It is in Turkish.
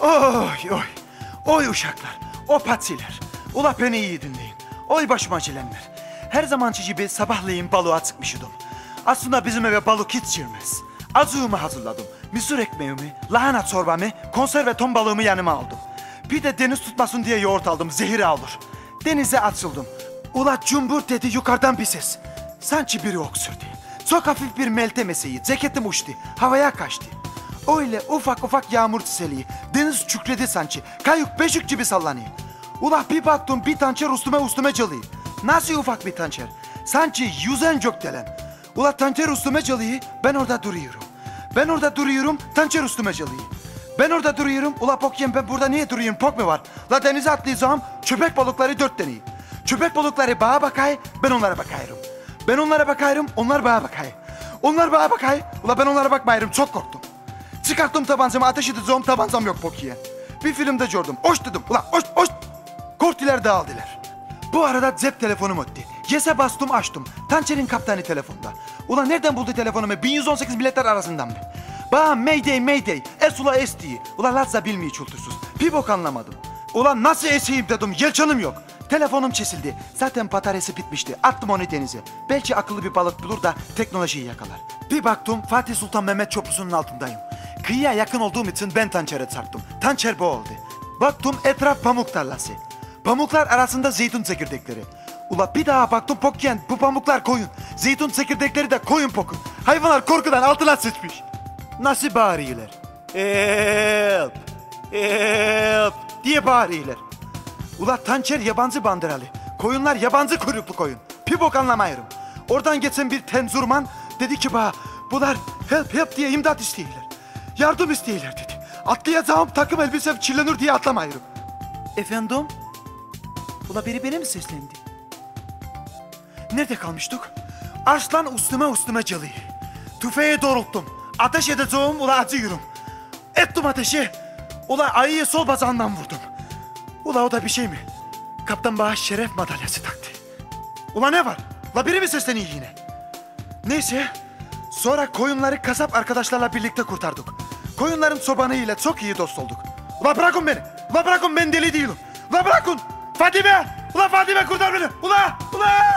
Oy oy. Oy uşaklar. O patsiler. Ula beni iyi dinleyin. Oy başıma çilenler. Her zamanki gibi sabahleyin balığa çıkmışydım. Aslında bizim eve balık hiç girmez. Azığımı hazırladım. Misir ekmeğimi, lahana çorbamı, konserve ton balığımı yanıma aldım. Bir de deniz tutmasın diye yoğurt aldım, zehir alır. Denize atıldım. Ula cumbur dedi yukarıdan bir ses. Sanki biri öksürdü. Çok hafif bir meltem eseyi, ceketim uçtu, havaya kaçtı. Öyle ufak ufak yağmur çiseliği. Deniz çükredi sanki. Kayık beşik gibi sallanıyor. Ula bir baktım bir tançer üstüme üstüme çalıyor. Nasıl ufak bir tançer? Sanki yüzen gökdelen. Ula tançer üstüme çalıyor, ben orada duruyorum. Ben orada duruyorum, tançer üstüme çalıyor. Ben orada duruyorum, ula pokyen ben burada niye duruyorum, pok mu var? La denize atlayacağım, köpek balıkları dört deneyim. Köpek balıkları bağa bakay, ben onlara bakıyorum. Ben onlara bakıyorum, onlar bağa bakay. Onlar bağa bakay, ula ben onlara bakmayırım, çok korktum. Çıkarttım tabancamı ateş edeceğim tabancam yok Pokiye. Bir filmde gördüm. Oş dedim. Ulan oş oş. Korktiler dağıldılar. Bu arada cep telefonum öttü. Yese bastım açtım. Tançer'in kaptanı telefonda. Ulan nereden buldu telefonumu? 1118 milletler arasından mı? Bana mayday mayday. Es ula es diye. Ulan Lazza bilmiyor çultursuz. Bir bok anlamadım. Ulan nasıl eseyim dedim. Yelçanım yok. Telefonum kesildi. Zaten bataryası bitmişti. Attım onu denize. Belki akıllı bir balık bulur da teknolojiyi yakalar. Bir baktım Fatih Sultan Mehmet Köprüsü'nün altındayım. Kıyıya yakın olduğum için ben tançere çarptım. Tançer bu oldu. Baktım etraf pamuk tarlası. Pamuklar arasında zeytin çekirdekleri. Ula bir daha baktım pokyen bu pamuklar koyun. Zeytin çekirdekleri de koyun pokun. Hayvanlar korkudan altına sıçmış. Nasıl bağırıyorlar? Help! Help! diye bağırıyorlar. Ula tançer yabancı bandıralı. Koyunlar yabancı kuyruklu koyun. Bir bok anlamayırım. Oradan geçen bir tenzurman dedi ki bana bunlar help help diye imdat istiyorlar. Yardım istiyorlar dedi. Atlayacağım takım elbisem çillenir diye atlamayırım. Efendim? Ula biri bana mi seslendi? Nerede kalmıştık? Arslan üstüme üstüme çalıyor. Tüfeği doğrulttum. Ateş edeceğim ula acıyorum. Ettim ateşi. Ula ayıyı sol bacağından vurdum. Ula o da bir şey mi? Kaptan bana şeref madalyası taktı. Ula ne var? Ula biri mi sesleniyor yine? Neyse. Sonra koyunları kasap arkadaşlarla birlikte kurtardık. Koyunların çobanıyla çok iyi dost olduk. Ula bırakın beni. Ula bırakın ben deli değilim. Ula bırakın. Fadime. Ula Fadime kurtar beni. Ula. Ula.